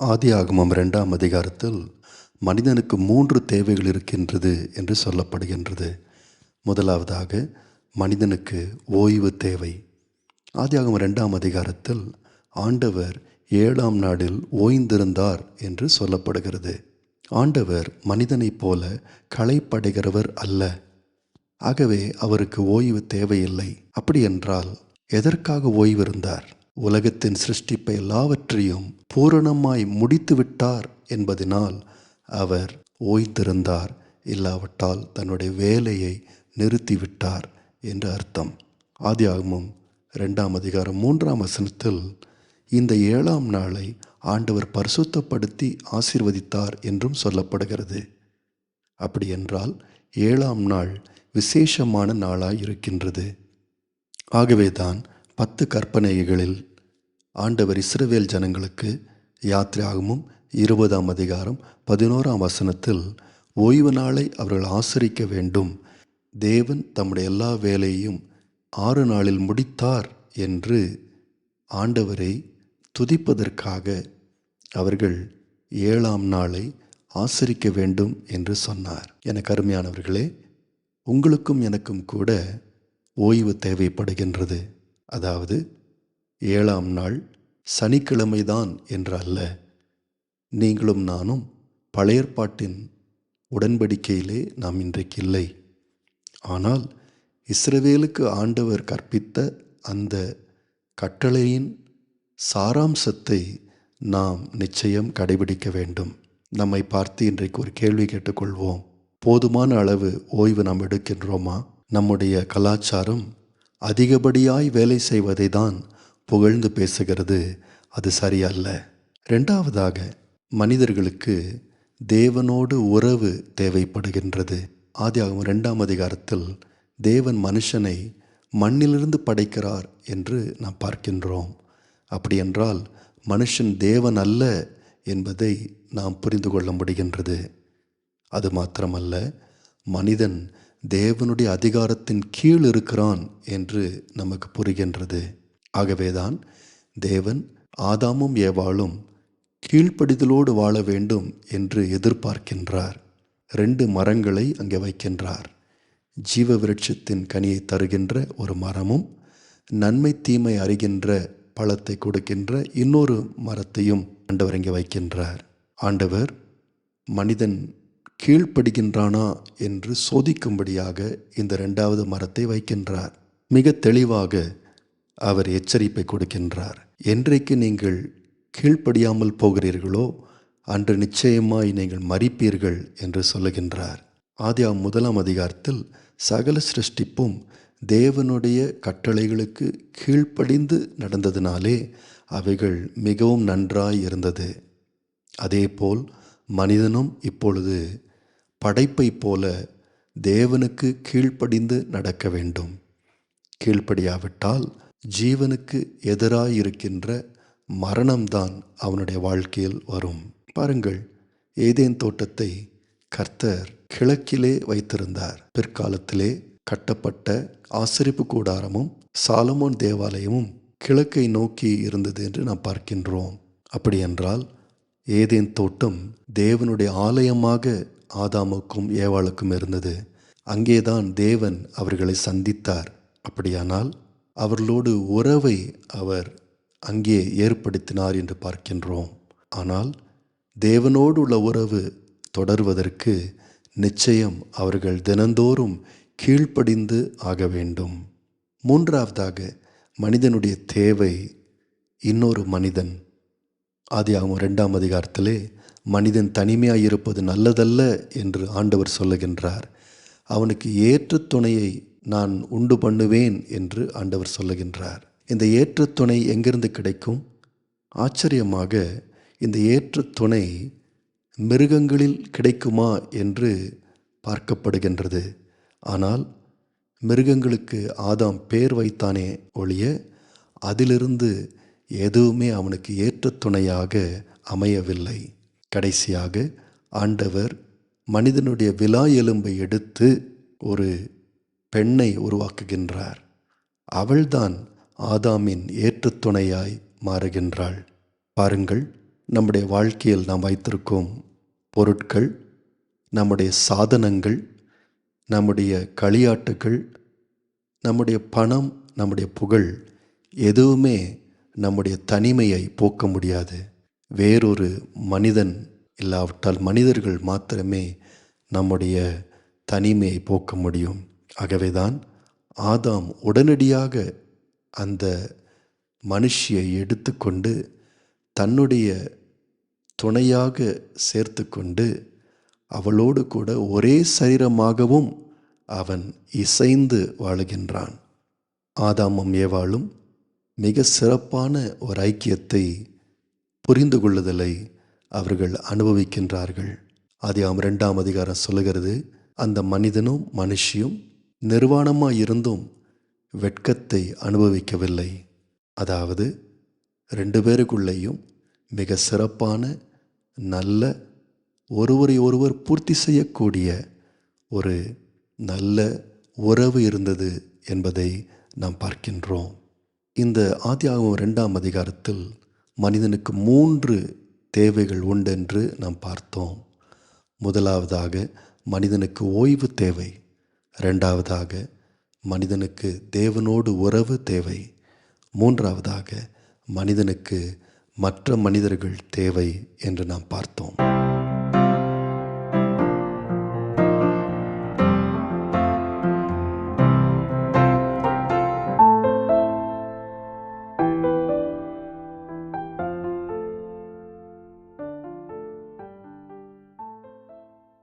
ஆதியாகமம் இரண்டாம் அதிகாரத்தில் மனிதனுக்கு மூன்று தேவைகள் இருக்கின்றது என்று சொல்லப்படுகின்றது. முதலாவதாக மனிதனுக்கு ஓய்வு தேவை. ஆதியாகம் இரண்டாம் அதிகாரத்தில் ஆண்டவர் ஏழாம் நாளில் ஓய்ந்திருந்தார் என்று சொல்லப்படுகிறது. ஆண்டவர் மனிதனைப் போல களைப்படைகிறவர் அல்ல. ஆகவே அவருக்கு ஓய்வு தேவையில்லை. அப்படியென்றால் எதற்காக ஓய்வு இருந்தார்? உலகத்தின் சிருஷ்டிப்பை எல்லாவற்றையும் பூரணமாய் முடித்து விட்டார் என்பதனால் அவர் ஓய்ந்திருந்தார். இல்லாவிட்டால் தன்னுடைய வேலையை நிறுத்திவிட்டார் என்று அர்த்தம். ஆதியாகமும் ரெண்டாம் அதிகாரம் மூன்றாம் வசனத்தில் இந்த ஏழாம் நாளை ஆண்டவர் பரிசுத்தப்படுத்தி ஆசீர்வதித்தார் என்றும் சொல்லப்படுகிறது. அப்படி என்றால் ஏழாம் நாள் விசேஷமான நாளாய் இருக்கின்றது. ஆகவேதான் பத்து கற்பனைகளில் ஆண்டவர் இஸ்ரவேல் ஜனங்களுக்கு யாத்திராகமும் இருபதாம் அதிகாரம் பதினோராம் வசனத்தில் ஓய்வு நாளை அவர்கள் ஆசரிக்க வேண்டும். தேவன் தம்முடைய எல்லா வேலையையும் ஆறு நாளில் முடித்தார் என்று ஆண்டவரை துதிப்பதற்காக அவர்கள் ஏழாம் நாளை ஆசரிக்க வேண்டும் என்று சொன்னார். என கருமையானவர்களே உங்களுக்கும் எனக்கும் கூட ஓய்வு தேவைப்படுகின்றது. அதாவது ஏழாம் நாள் சனிக்கிழமைதான் என்று அல்ல. நீங்களும் நானும் பழையற்பாட்டின் உடன்படிக்கையிலே நாம் இன்றைக்கு இல்லை. ஆனால் இஸ்ரவேலுக்கு ஆண்டவர் கற்பித்த அந்த கட்டளையின் சாராம்சத்தை நாம் நிச்சயம் கடைபிடிக்க வேண்டும். நம்மை பார்த்து இன்றைக்கு ஒரு கேள்வி கேட்டுக்கொள்வோம். போதுமான அளவு ஓய்வு நாம் எடுக்கின்றோமா? நம்முடைய கலாச்சாரம் அதிகப்படியாய் வேலை செய்வதை தான் புகழ்ந்து பேசுகிறது அது சரியல்ல. ரெண்டாவதாக மனிதர்களுக்கு தேவனோடு உறவு தேவைப்படுகின்றது. ஆதியாகவும் ரெண்டாம் அதிகாரத்தில் தேவன் மனுஷனை மண்ணிலிருந்து படைக்கிறார் என்று நாம் பார்க்கின்றோம். அப்படியென்றால் மனுஷன் தேவன் அல்ல என்பதை நாம் புரிந்து கொள்ள முடிகின்றது. அது மாத்திரமல்ல மனிதன் தேவனுடைய அதிகாரத்தின் கீழ் இருக்கிறான் என்று நமக்கு புரிகின்றது. ஆகவேதான் தேவன் ஆதாமும் ஏவாளும் கீழ்ப்படிதலோடு வாழ வேண்டும் என்று எதிர்பார்க்கின்றார். ரெண்டு மரங்களை அங்கே வைக்கின்றார். ஜீவ விருட்சத்தின் கனியை தருகின்ற ஒரு மரமும் நன்மை தீமை அறிகின்ற பழத்தை கொடுக்கின்ற இன்னொரு மரத்தையும் ஆண்டவர் இங்கே வைக்கின்றார். ஆண்டவர் மனிதன் கீழ்ப்படுகின்றானா என்று சோதிக்கும்படியாக இந்த ரெண்டாவது மரத்தை வைக்கின்றார். மிக தெளிவாக அவர் எச்சரிப்பை கொடுக்கின்றார். என்றைக்கு நீங்கள் கீழ்ப்படியாமல் போகிறீர்களோ அன்று நிச்சயமாய் நீங்கள் மறிப்பீர்கள் என்று சொல்லுகின்றார். ஆதியா முதலாம் அதிகாரத்தில் சகல சிருஷ்டிப்பும் தேவனுடைய கட்டளைகளுக்கு கீழ்ப்படிந்து நடந்ததினாலே அவைகள் மிகவும் நன்றாய் இருந்தது. அதேபோல் மனிதனும் இப்பொழுது படைப்பை போல தேவனுக்கு கீழ்ப்படிந்து நடக்க வேண்டும். கீழ்ப்படியாவிட்டால் ஜீவனுக்கு எதிராயிருக்கின்ற மரணம்தான் அவனுடைய வாழ்க்கையில் வரும். பாருங்கள் ஏதேன் தோட்டத்தை கர்த்தர் கிழக்கிலே வைத்திருந்தார். பிற்காலத்திலே கட்டப்பட்ட ஆசிரிப்பு கூடாரமும் சாலமோன் தேவாலயமும் கிழக்கை நோக்கி இருந்தது என்று நாம் பார்க்கின்றோம். அப்படியென்றால் ஏதேன் தோட்டம் தேவனுடைய ஆலயமாக ஆதாமுக்கும் ஏவாளுக்கும் இருந்தது. அங்கேதான் தேவன் அவர்களை சந்தித்தார். அப்படியானால் அவர்களோடு உறவை அவர் அங்கே ஏற்படுத்தினார் என்று பார்க்கின்றோம். ஆனால் தேவனோடு உள்ள உறவு தொடர்வதற்கு நிச்சயம் அவர்கள் தினந்தோறும் கீழ்ப்படிந்து ஆக வேண்டும். மூன்றாவதாக மனிதனுடைய தேவை இன்னொரு மனிதன். ஆதியாகவும் ரெண்டாம் அதிகாரத்திலே மனிதன் தனிமையாக இருப்பது நல்லதல்ல என்று ஆண்டவர் சொல்லுகின்றார். அவனுக்கு ஏற்ற துணையை நான் உண்டு பண்ணுவேன் என்று ஆண்டவர் சொல்லுகின்றார். இந்த ஏற்ற துணை எங்கிருந்து கிடைக்கும்? ஆச்சரியமாக இந்த ஏற்ற துணை மிருகங்களில் கிடைக்குமா என்று பார்க்கப்படுகின்றது. ஆனால் மிருகங்களுக்கு ஆதாம் பேர் வைத்தானே ஒழிய அதிலிருந்து எதுவுமே அவனுக்கு ஏற்ற துணையாக அமையவில்லை. கடைசியாக ஆண்டவர் மனிதனுடைய விலா எலும்பை எடுத்து ஒரு பெண்ணை உருவாக்குகின்றார். அவள்தான் ஆதாமின் ஏற்ற துணையாய் மாறுகின்றாள். பாருங்கள் நம்முடைய வாழ்க்கையில் நாம் வைத்திருக்கும் பொருட்கள் நம்முடைய சாதனங்கள் நம்முடைய களியாட்டுகள் நம்முடைய பணம் நம்முடைய புகழ் எதுவுமே நம்முடைய தனிமையை போக்க முடியாது. வேறொரு மனிதன் இல்லாவிட்டால் மனிதர்கள் மாத்திரமே நம்முடைய தனிமையை போக்க முடியும். ஆகவேதான் ஆதாம் உடனடியாக அந்த மனுஷியை எடுத்துக்கொண்டு தன்னுடைய துணையாக சேர்த்து கொண்டு அவளோடு கூட ஒரே சரீரமாகவும் அவன் இசைந்து வாழுகின்றான். ஆதாமும் ஏவாளும் மிக சிறப்பான ஒரு ஐக்கியத்தை புரிந்து கொள்ளுதலை அவர்கள் அனுபவிக்கின்றார்கள். ஆதியாம் ரெண்டாம் அதிகாரம் சொல்லுகிறது அந்த மனிதனும் மனுஷியும் நிர்வாணமாக இருந்தும் வெட்கத்தை அனுபவிக்கவில்லை. அதாவது ரெண்டு பேருக்குள்ளேயும் மிக சிறப்பான நல்ல ஒருவரை ஒருவர் பூர்த்தி செய்யக்கூடிய ஒரு நல்ல உறவு இருந்தது என்பதை நாம் பார்க்கின்றோம். இந்த ஆத்தியாகவும் ரெண்டாம் அதிகாரத்தில் மனிதனுக்கு மூன்று தேவைகள் உண்டென்று நாம் பார்த்தோம். முதலாவதாக மனிதனுக்கு ஓய்வு தேவை. ரெண்டாவதாக மனிதனுக்கு தேவனோடு உறவு தேவை. மூன்றாவதாக மனிதனுக்கு மற்ற மனிதர்கள் தேவை என்று நாம் பார்த்தோம்.